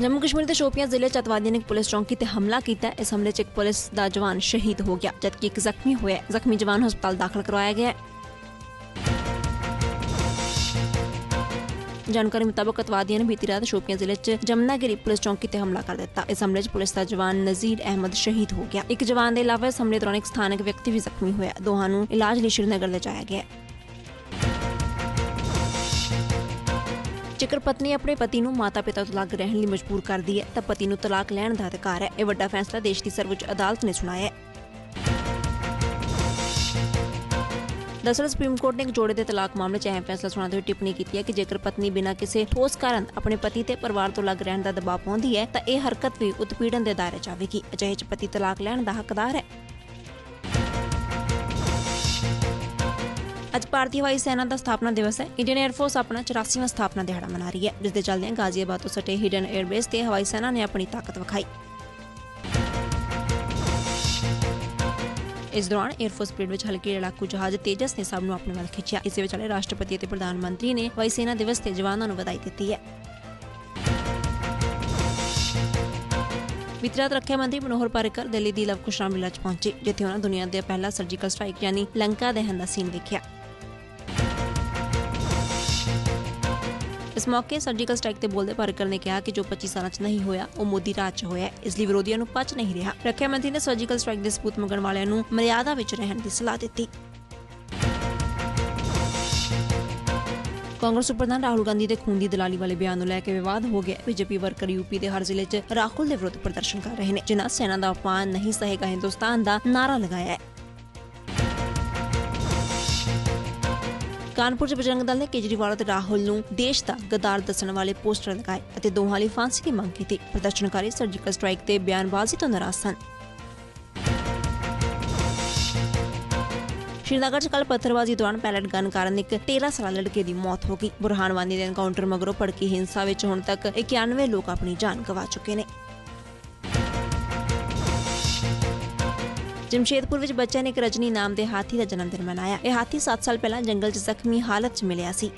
ਜੰਮੂ ਕਸ਼ਮੀਰ ਦੇ ਸ਼ੋਪੀਆਂ ਜ਼ਿਲ੍ਹੇ ਚ ਅਤਵਾਦੀਆਂ ਨੇ ਪੁਲਿਸ ਚੌਂਕੀ ਤੇ ਹਮਲਾ ਕੀਤਾ। ਇਸ ਹਮਲੇ ਚ ਇੱਕ ਪੁਲਿਸ ਦਾ ਜਵਾਨ ਸ਼ਹੀਦ ਹੋ ਗਿਆ, ਜਦਕਿ ਇੱਕ ਜ਼ਖਮੀ ਹੋਇਆ ਜ਼ਖਮੀ ਜਵਾਨ ਹਸਪਤਾਲ ਦਾਖਲ ਕਰਵਾਇਆ ਗਿਆ ਜਾਣਕਾਰੀ ਮੁਤਾਬਕ ਅਤਵਾਦੀਆਂ ਨੇ ਬੀਤੀ ਰਾਤ ਸ਼ੋਪੀਆਂ ਜ਼ਿਲ੍ਹੇ 'ਚ ਜਮਨਾਗਿਰੀ ਪੁਲਿਸ ਚੌਂਕੀ ਤੇ ਹਮਲਾ ਕਰ ਦਿੱਤਾ। ਇਸ ਹਮਲੇ 'ਚ ਪੁਲਿਸ ਦਾ ਜਵਾਨ ਨਜ਼ੀਰ ਅਹਿਮਦ ਸ਼ਹੀਦ ਹੋ ਗਿਆ। ਇੱਕ ਜਵਾਨ ਦੇ ਇਲਾਵਾ ਇਸ ਹਮਲੇ ਦੌਰਾਨ ਇੱਕ ਸਥਾਨਕ ਵਿਅਕਤੀ ਵੀ ਜ਼ਖਮੀ ਹੋਇਆ। ਦੋਹਾਂ ਨੂੰ ਇਲਾਜ ਲਈ ਸ਼੍ਰੀਨਗਰ ਲਿਜਾਇਆ ਗਿਆ ਜੇਕਰ ਪਤਨੀ ਆਪਣੇ ਪਤੀ ਨੂੰ ਮਾਤਾ-ਪਿਤਾ ਤੋਂ ਅਲੱਗ ਰਹਿਣ ਲਈ ਮਜਬੂਰ ਕਰਦੀ ਹੈ, ਤਾਂ ਪਤੀ ਨੂੰ ਤਲਾਕ ਲੈਣ ਦਾ ਅਧਿਕਾਰ ਹੈ। ਇਹ ਵੱਡਾ ਫੈਸਲਾ ਦੇਸ਼ ਦੀ ਸਰਵਉੱਚ ਅਦਾਲਤ ਨੇ ਸੁਣਾਇਆ ਹੈ। ਦਰਅਸਲ, ਸੁਪਰੀਮ ਕੋਰਟ ਨੇ ਇੱਕ ਜੋੜੇ ਦੇ ਤਲਾਕ ਮਾਮਲੇ 'ਚ ਅਹਿਮ ਫੈਸਲਾ ਸੁਣਾਉਂਦੇ ਹੋਏ ਟਿੱਪਣੀ ਕੀਤੀ ਹੈ ਕਿ ਜੇਕਰ ਪਤਨੀ ਬਿਨਾਂ ਕਿਸੇ ਠੋਸ ਕਾਰਨ ਆਪਣੇ ਪਤੀ ਤੇ ਪਰਿਵਾਰ ਤੋਂ ਅਲੱਗ ਰਹਿਣ ਦਾ ਦਬਾਅ ਪਾਉਂਦੀ ਹੈ, ਤਾਂ ਇਹ ਹਰਕਤ ਵੀ ਉਤਪੀੜਨ ਦੇ ਦਾਇਰੇ 'ਚ ਆਵੇਗੀ। ਅਜਿਹੇ 'ਚ ਪਤੀ ਤਲਾਕ ਲੈਣ ਦਾ ਹੱਕਦਾਰ ਹੈ। ਅੱਜ ਭਾਰਤੀ ਹਵਾਈ ਸੈਨਾ ਦਾ ਸਥਾਪਨਾ ਦਿਵਸ ਹੈ। ਇੰਡੀਅਨ 에ਅਰ ਫੋਰਸ ਆਪਣਾ 84ਵਾਂ ਸਥਾਪਨਾ ਦਿਹਾੜਾ ਮਨਾ ਰਹੀ ਹੈ। ਜਿਸ ਦੇ ਚੱਲਦਿਆਂ ਗਾਜ਼ੀਆਬਾਦ ਤੋਂ ਸਟੇ ਹਿਡਨ 에ਅਰਬੇਸ ਤੇ ਹਵਾਈ ਸੈਨਾ ਨੇ ਆਪਣੀ ਤਾਕਤ ਵਿਖਾਈ। ਇਸ ਦੌਰਾਨ 에ਅਰਫੋਰਸ ਪਰੇਡ ਵਿੱਚ ਹਲਕੇ ਲੜਾਕੂ ਜਹਾਜ਼ ਤੇਜਸ ਨੇ ਸਭ ਨੂੰ ਆਪਣੇ ਵੱਲ ਖਿੱਚਿਆ। ਇਸੇ ਵਿਚਾਲੇ ਰਾਸ਼ਟਰਪਤੀ ਅਤੇ ਪ੍ਰਧਾਨ ਮੰਤਰੀ ਨੇ ਹਵਾਈ ਸੈਨਾ ਦਿਵਸ ਤੇ ਜਵਾਨਾਂ ਨੂੰ ਵਧਾਈ ਦਿੱਤੀ ਹੈ। ਵਿਤਰਾਤ ਰੱਖਿਆ ਮੰਤਰੀ ਮਨੋਹਰ ਪਾਰੇਕਰ ਦਿੱਲੀ ਦੀ ਲਵਕੁਸ਼ ਰਾਮਲੀਲਾ 'ਚ ਪਹੁੰਚੇ, ਜਿੱਥੇ ਉਹਨਾਂ ਦੁਨੀਆ ਦੇ ਪਹਿਲਾ ਸਰਜੀਕਲ ਸਟ੍ਰਾਈਕ ਯਾਨੀ ਲੰਕਾ ਦਹਨ ਦਾ ਸੀਨ ਦੇਖਿਆ ਇਸ ਮੌਕੇ ਸਰਜੀਕਲ ਸਟ੍ਰਾਈਕ ਤੇ ਬੋਲਦੇ ਪਾਰਿਕਰ ਨੇ ਕਿਹਾ ਕਿ ਜੋ 25 ਸਾਲਾਂ 'ਚ ਨਹੀਂ ਹੋਇਆ, ਉਹ ਮੋਦੀ ਰਾਜ 'ਚ ਹੋਇਆ ਇਸ ਲਈ ਵਿਰੋਧੀਆਂ ਨੂੰ ਪਚ ਨਹੀਂ ਰਿਹਾ। ਰੱਖਿਆ ਮੰਤਰੀ ਨੇ ਸਰਜੀਕਲ ਸਟ੍ਰਾਈਕ ਦੇ ਸਬੂਤ ਮੰਗਣ ਵਾਲਿਆਂ ਨੂੰ ਮਰਿਆਦਾ ਵਿੱਚ ਰਹਿਣ ਦੀ ਸਲਾਹ ਦਿੱਤੀ। ਕਾਂਗਰਸ ਪ੍ਰਧਾਨ ਰਾਹੁਲ ਗਾਂਧੀ ਦੇ ਖੂਨ ਦੀ ਦਲਾਲੀ ਵਾਲੇ ਬਿਆਨ ਨੂੰ ਲੈ ਕੇ ਵਿਵਾਦ ਹੋ ਗਿਆ ਬੀਜੇਪੀ ਵਰਕਰ ਯੂਪੀ ਦੇ ਹਰ ਜ਼ਿਲ੍ਹੇ 'ਚ ਰਾਹੁਲ ਦੇ ਵਿਰੁੱਧ ਪ੍ਰਦਰਸ਼ਨ ਕਰ ਰਹੇ ਨੇ, ਜਿਨ੍ਹਾਂ ਸੈਨਾ ਦਾ ਅਪਮਾਨ ਨਹੀਂ, ਸਹੇਗਾ ਹਿੰਦੁਸਤਾਨ ਦਾ ਨਾਰਾ ਲਗਾਇਆ ਹੈ। ਕਾਨਪੁਰ 'ਚ ਬਜਰੰਗ ਦਲ ਨੇ ਕੇਜਰੀਵਾਲ ਅਤੇ ਰਾਹੁਲ ਨੂੰ ਦੇਸ਼ ਦਾ ਗਦਾਰ ਦੱਸਣ ਵਾਲੇ ਪੋਸਟਰ ਲਗਾਏ ਅਤੇ ਦੋਹਾਂ ਲਈ ਫਾਂਸੀ ਦੀ ਮੰਗ ਕੀਤੀ। ਪ੍ਰਦਰਸ਼ਨਕਾਰੀ ਸਰਜੀਕਲ ਸਟ੍ਰਾਈਕ ਤੇ ਬਿਆਨਬਾਜ਼ੀ ਤੋਂ ਨਾਰਾਜ਼ ਸਨ। ਸ਼੍ਰੀਨਗਰ 'ਚ ਕੱਲ ਪੱਥਰਬਾਜ਼ੀ ਦੌਰਾਨ ਪੈਲਟ ਗਨ ਕਾਰਨ ਇੱਕ 13 ਸਾਲਾ ਲੜਕੇ ਦੀ ਮੌਤ ਹੋ ਗਈ। ਬੁਰਹਾਨ ਵਾਨੀ ਦੇ ਐਨਕਾਊਂਟਰ ਮਗਰੋਂ ਭੜਕੀ ਹਿੰਸਾ ਵਿੱਚ ਹੁਣ ਤੱਕ 91 ਲੋਕ ਆਪਣੀ ਜਾਨ ਗਵਾ ਚੁੱਕੇ ਨੇ। ਜਮਸ਼ੇਦਪੁਰ ਵਿੱਚ ਬੱਚਿਆਂ ਨੇ ਇੱਕ ਰਜਨੀ ਨਾਮ ਦੇ ਹਾਥੀ ਦਾ ਜਨਮ ਦਿਨ ਮਨਾਇਆ। ਇਹ ਹਾਥੀ 7 ਸਾਲ ਪਹਿਲਾਂ ਜੰਗਲ 'ਚ ਜ਼ਖਮੀ ਹਾਲਤ 'ਚ ਮਿਲਿਆ ਸੀ।